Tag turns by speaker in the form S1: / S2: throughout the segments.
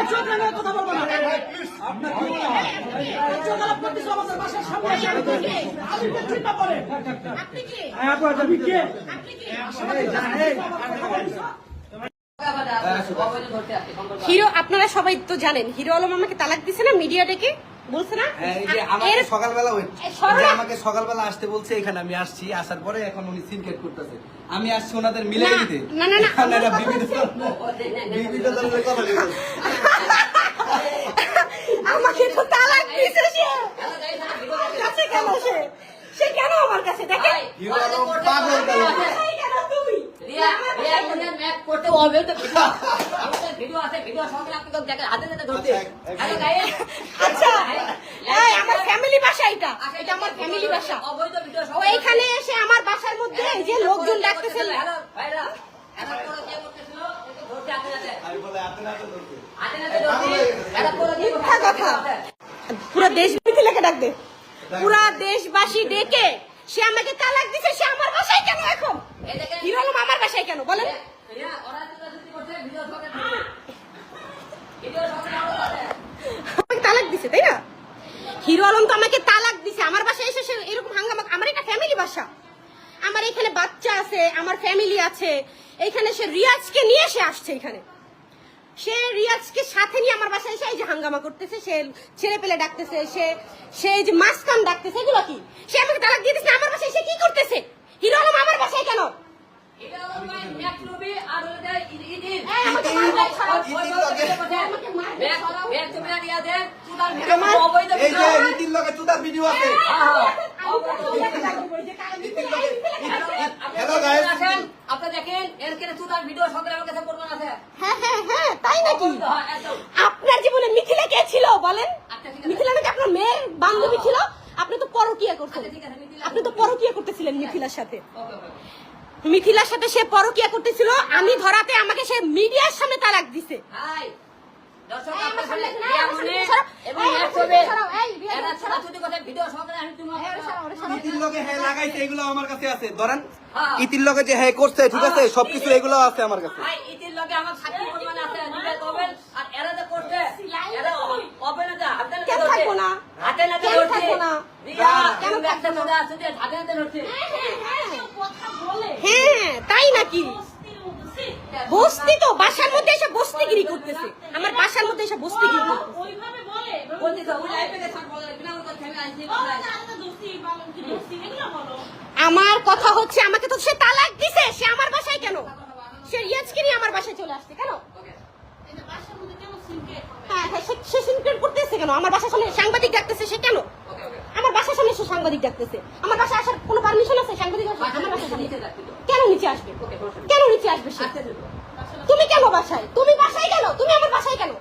S1: এই চোখ রাঙায় কথা বলব না। এই চোখ আলাপ করতেছো আমাদের বাসার সামনে এসে আমি তো আমি তো চিন্তা করে।
S2: আপনি কি?
S1: আমি কে?
S2: আপনি কি? হিরো আপনারা সবাই তো জানেন হিরো আলম আমাকে তালাক দিছে না মিডিয়া ডেকে? বলছে না?
S3: হ্যাঁ, এই যে আমাকে সকালবেলা ওই যে আমাকে সকালবেলা আসতে বলছে এখানে আমি আসছি আসার পরে এখন উনি সিনকেট করতেছে। আমি আসছি ওনাদের মিলে দিতে।
S2: না, না, না, কথা
S3: বলছে।
S2: আমাকে তো তালাক দিছে সে। কাছে কেন সে? সে কেন আমার কাছে? দেখে
S3: হিরো আলম পাগল তাহলে।
S2: এই কেন তুমি আচ্ছা এই আমার ফ্যামিলি বাসা এটা। এটা আমার ফ্যামিলি বাসা ও এইখানে এসে আমার বাসার মধ্যে এই যে লোকজন ডাকতেছে
S3: আমি বলে হাতে নাতে ধরছে।
S2: মিথ্যা কথা। পুরো দেশ মিথিলাকে ডাক দে। পুরা দেশবাসী ডেকে। সে আমাকে তালাক দিছে সে আমার বাসায় কেন এখন? হিরো আমার বাসায় কেন? বলেন। তালাক দিছে তাই না? হিরো আলম তো আমাকে তালাক দিছে। আমার বাসায় এসে সে এরকম হাঙ্গামা আমার এটা ফ্যামিলি বাসা। আমার এখানে বাচ্চা আছে আমার ফ্যামিলি আছে। এইখানে সে রিয়াজকে নিয়ে সে আসছে এখানে। সে রিয়াজকে সাথে নিয়ে আমার বাসায় এসে এই যে হাঙ্গামা করতেছে সে ছেড়ে পেলে ডাকতেছে সে সে যে মাসকান ডাকতেছে এগুলো কি? সে আমাকে তালাক দিয়ে দিচ্ছে আমার বাসায় সে কি করতেছে? হিরো আলম আমার বাসায় কেন? এই, আমাকে মারবে, ছাড়াও। আমাকে মারবে, ছাড়াও।
S3: এই যে নীতির লগে চুদার ভিডিও আছে। Hello, guys.
S4: আপনি দেখেন এর কেন তুতার ভিডিও সকালে আমার কাছে পড়বেন আছে
S2: হ্যাঁ হ্যাঁ হ্যাঁ তাই নাকি
S4: হ্যাঁ, একদম।
S2: আপনার জীবনে মিথিলা কে ছিল বলেন।
S4: আচ্ছা, ঠিক আছে।
S2: মিথিলা নাকি আপনার মেয়ের বান্ধবী ছিল আপনি তো পরকিয়া
S4: আচ্ছা, মিথিলা-
S2: আপনি তো পরকিয়া করতেছিলেন মিথিলার সাথে। মিথিলার সাথে সে পরকিয়া করতেছিল। আমি ধরাতে আমাকে সে মিডিয়ার সামনে তালাক দিছে।
S3: ইতির লগে হ্যাঁ লাগাইছে এগুলো আমার কাছে আছে। ধরেন
S4: হ্যাঁ।
S3: ইতির লগে যে হ্যাঁ করছে ঠিক আছে সবকিছু এগুলো আছে আমার কাছে
S4: হাই ইতির লগে আমার সাক্ষী পরিমাণ আছে নিজে কবেন আর এরা যে করছে এরা হবে না যা হাতে নাতে
S2: কেন
S4: ধরছে।
S2: থাকব না?
S4: হাতে নাতে
S2: থাকব না?
S4: রিয়া
S2: কেন থাকব না?
S4: হাতে নাতে ধরছে
S2: হ্যাঁ তাই নাকি? বস্তি তো বাসার মধ্যে এসে বস্তিগিরি করতেছে। আমার বাসার মধ্যে এসে বস্তিগিরি করতেছে।
S5: ওইভাবে বলে।
S4: বলছি তো ওই লাইফে গেছে বলে বিনা কথা আমি আইছি
S2: আমার কথা হচ্ছে আমাকে তো সে তালাক দিছে সে আমার বাসায় কেন? সে রিয়াজকে নিয়ে আমার বাসায় চলে আসছে কেন? হ্যাঁ হ্যাঁ সে- সিনক্রেট কেন? আমার বাসার সামনে সাংবাদিক ডাকতেছে সে কেন? আমার বাসার সামনে সে সাংবাদিক ডাকতেছে। আমার বাসায় আসার কোনো পারমিশন আছে? সাংবাদিক আমার সামনে- কেন নিচে আসবে? কেন নিচে আসবে সে? তুমি কেন বাসায়? তুমি বাসায় কেন? তুমি আমার বাসায় কেন?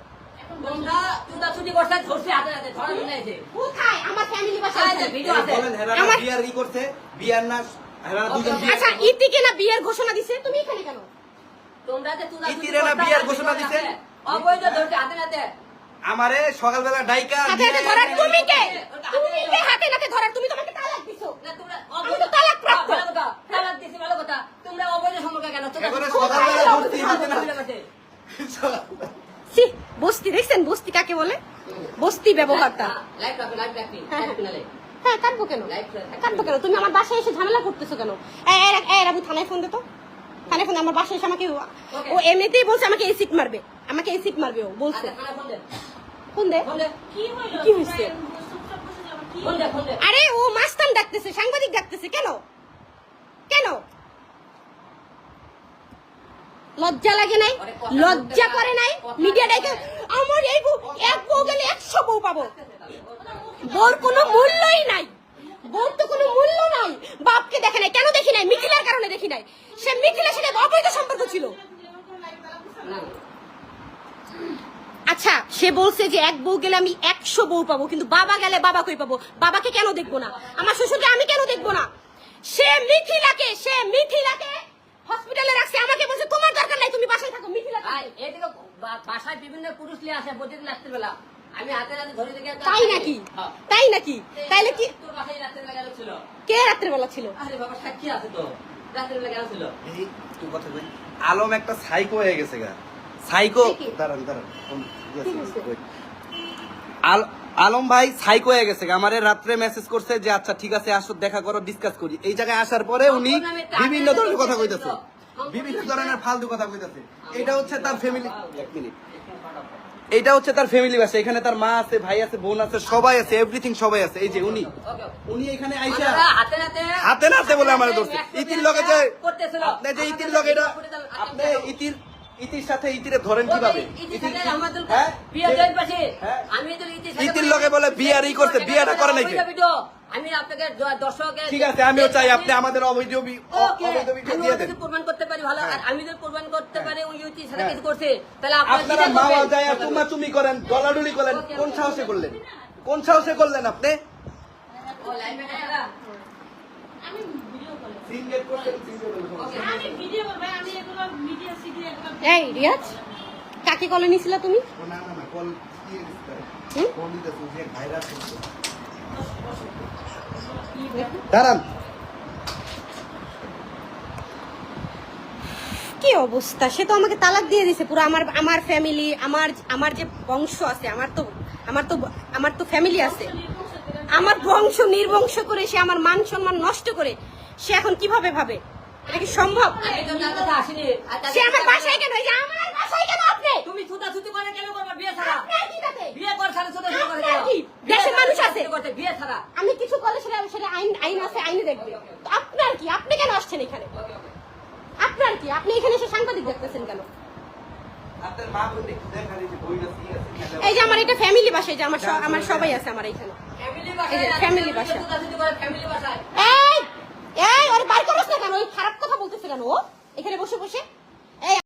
S2: আমার ফ্যামিলি বাসায়
S4: আয় যে
S2: আছে।
S4: ভিডিও আছে।
S3: বলেন হেরা
S2: আমার-
S3: বিয়ার ই করছে বিয়ার না হেরা দুজন বিয়ে
S2: আচ্ছা ইতিকে না বিয়ের ঘোষণা দিছে? তুমি এখানে কেন?
S4: তোমরা যে চুটা চুটি
S3: ইতিরে না
S4: করছ,
S3: বিয়ার ঘোষণা দিছে?
S4: অবৈধ ধরছে হাতে হাতে।
S3: আমারে সকালবেলা ডাইকা
S2: হাতে হাতে ধরার তুমি কে? তুমি কে হাতে নাতে ধরার? তুমি তোমাকে তালাক দিছো।
S4: না তোমরা
S2: তালাক প্রাপ্ত।
S4: তালাক দিছি ভালো কথা। তোমরা অবৈধ সম্পর্ক কেন? চুটি-
S3: সকালবেলা হাতে না-।
S2: ছি, বস্তি দেখছেন? বস্তি কাকে বলে? বস্তি ব্যবহারটা।
S4: লাইভ রাখো লাইভ রাখবি
S2: হ্যাঁ,
S4: লাইভ
S2: হ্যাঁ কাটবো কেন? কাটবো কেন? তুমি আমার বাসায় এসে ঝামেলা করতেছো কেন? এই, রাবু থানায় ফোন দে তো। থানায় ফোন আমার বাসায় এসে আমাকে ও এমনিতেই বলছে আমাকে এসিড মারবে। আমাকে এসিড মারবে ও বলছে।
S4: আচ্ছা ফোন দে
S2: ফোন দে
S4: ফোন দে
S5: কি হইল
S2: কি হইছে?
S4: ফোন দে ফোন দে
S2: আরে ও মাস্তান ডাকতেছে সাংবাদিক ডাকতেছে কেন? কেন? লজ্জা লাগে নাই? লজ্জা করে নাই? মিডিয়া ডাকে আমার এই বউ এক বউ গেলে একশো বউ পাবো। বউর কোনো মূল্যই নাই। বউর তো কোনো মূল্য নাই। বাপকে দেখে নাই কেন দেখি নাই? মিথিলার কারণে দেখি নাই। সে মিথিলার সাথে অবৈধ সম্পর্ক ছিল আচ্ছা সে বলছে যে এক বউ গেলে আমি একশো বউ পাবো কিন্তু বাবা গেলে বাবা কই পাবো? বাবাকে কেন দেখব না? আমার শ্বশুরকে আমি কেন দেখব না? সে মিথিলাকে সে মিথিলাকে হসপিটালে রাখছে। আমাকে বলছে তোমার দরকার নাই তুমি বাসায় থাকো মিথিলা
S4: এদিকে বাসায় বিভিন্ন পুরুষ নিয়ে আসে প্রতিদিন রাত্রে বেলা। আমি হাতে হাতে ধরে দেখে
S2: তাই নাকি?
S4: হ্যাঁ।
S2: তাই নাকি? তাইলে কি
S4: তোর বাসায় রাত্রে বেলা ছিল?
S2: কে রাত্রেবেলা ছিল?
S4: আরে বাবা সাক্ষী আছে তো। রাত্রে বেলা গেল ছিল?
S3: এই তুই কথা কই? আলম একটা সাইকো হয়ে গেছে গা। সাইকো। দাঁড়ান দাঁড়ান আল- আলম ভাই সাইকো হয়ে গেছে। আমার রাত্রে মেসেজ করছে যে আচ্ছা ঠিক আছে আসো দেখা করো ডিসকাস করি। এই জায়গায় আসার পরে উনি বিভিন্ন ধরনের কথা কইতাছে। বিভিন্ন ধরনের ফালতু কথা কইতাছে। এটা হচ্ছে তার ফ্যামিলি এক মিনিট। এটা হচ্ছে তার ফ্যামিলি বাসা। এখানে তার মা আছে ভাই আছে বোন আছে সবাই আছে এভরিথিং সবাই আছে। এই যে উনি। উনি এখানে আইসা
S4: হাতে নাতে
S3: হাতে নাতে বলে আমার ধরছে ইতির লগে যে
S4: করতেছিল।
S3: আপনি যে ইতির লগে এটা আপনি ইতির ইতির সাথে ইতিরে ধরেন কীভাবে? ইতির- হ্যাঁ? হ্যাঁ? ইতির লগে বলে বিয়ারই করছে, বিয়াটা করে নাই কে?
S4: আমি আপনাকে দর্শকের
S3: ঠিক আছে আমিও চাই আপনি আমাদের অবৈধ অবৈধ
S4: প্রমাণ করতে পারি ভালো। আর আমি যদি প্রমাণ করতে পারি ওই ইউটি সাথে
S3: হ্যাঁ।
S4: কিছু করছে তাহলে আপনারা?
S3: যায় তুমা করেন ডলাডুলি করেন কোন সাহসে করলেন? কোন সাহসে করলেন আপনি?
S2: এই রিয়াজ? কাকে কলে নিছিলা তুমি?
S3: দাঁড়ান।
S2: কি অবস্থা? সে তো আমাকে তালাক দিয়ে দিছে পুরো আমার আমার ফ্যামিলি আমার আমার যে বংশ আছে আমার তো আমার তো আমার তো ফ্যামিলি আছে। আমার বংশ নির্বংশ করে সে আমার মান সম্মান নষ্ট করে সে এখন কীভাবে ভাবে? এটা কি সম্ভব? সে আমার বাসায় কেন? এই যে আমার বাসায় কেন আপনি?
S4: তুমি ছুটাছুটি করে কেন করবা বিয়ে ছাড়া?
S2: আপনার কি তাতে?
S4: বিয়ে করে ছাড়া ছুটাছুটি করে
S2: আপনার
S4: কেন?
S2: কি?
S4: বিয়ে
S2: দেশের মানুষ আছে।
S4: বিয়ে ছাড়া?
S2: আমি কিছু করলে সেটা সেটা আইন আইন আছে আইনে দেখবে। তো আপনার কি? আপনি কেন আসছেন এখানে? আপনার কি? আপনি এখানে এসে সাংবাদিক দেখতেছেন কেন?
S3: দেখান এই যে
S2: এই আমার এটা ফ্যামিলি বাসায় যে আমার স- আমার সবাই আছে। আমার এখানে।
S4: ফ্যামিলি
S2: এই বাসা।
S4: ছুটাছুটি করে ফ্যামিলি বাসায়
S2: এই এই ওর বাইর করছ না কেন? ওই খারাপ কথা বলতেছে কেন ও? এখানে বসে বসে।